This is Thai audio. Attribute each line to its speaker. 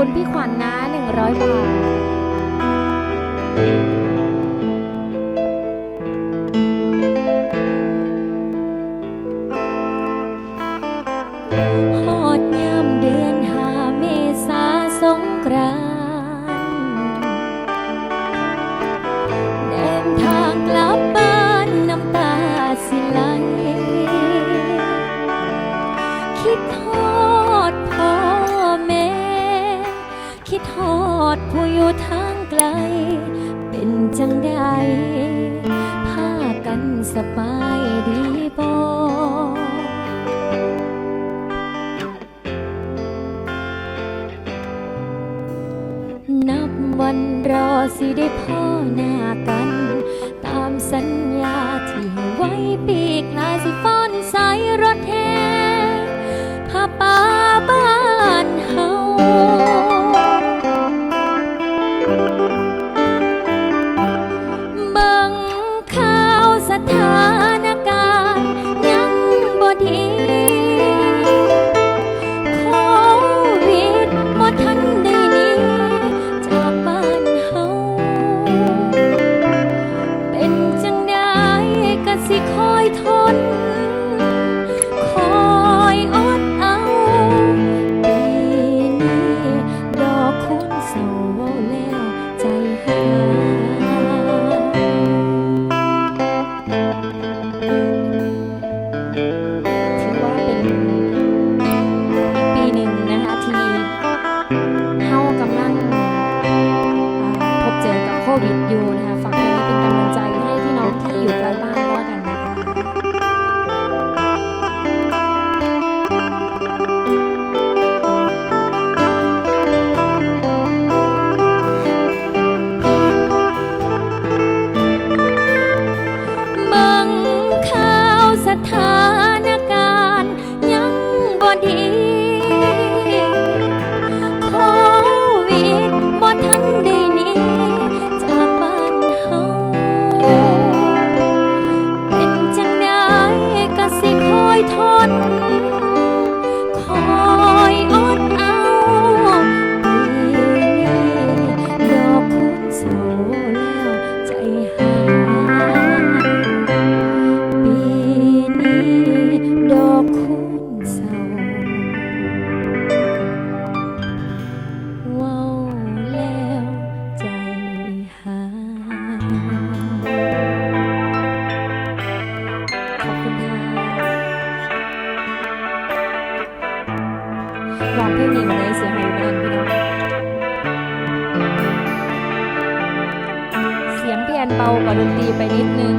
Speaker 1: คุณพี่ขวัญนนะ100 บาทฮอดยามเดือนหาเมษาสงกรานเดินทางกลับบ้านน้ำตาสิไหลคิดทอ อดผู้อยู่ทางไกล เป็นจังใดพากันสบายดีบ่นับวันรอสิได้พ่อหน้ากัน ตามสัญญาที่ไว้ปี ควิดอยู่นะคะฝากเพลงนี้เป็นกำลังใจให้พี่น้องที่อยู่ไกลบ้านก็แล้วกันนะคะบิ่งข่าวสถาน ร้องเพลงนี้มาได้เสียงหายไปนานพี่น้องเสียงเพียนเบากว่าดนตรีไปนิดนึง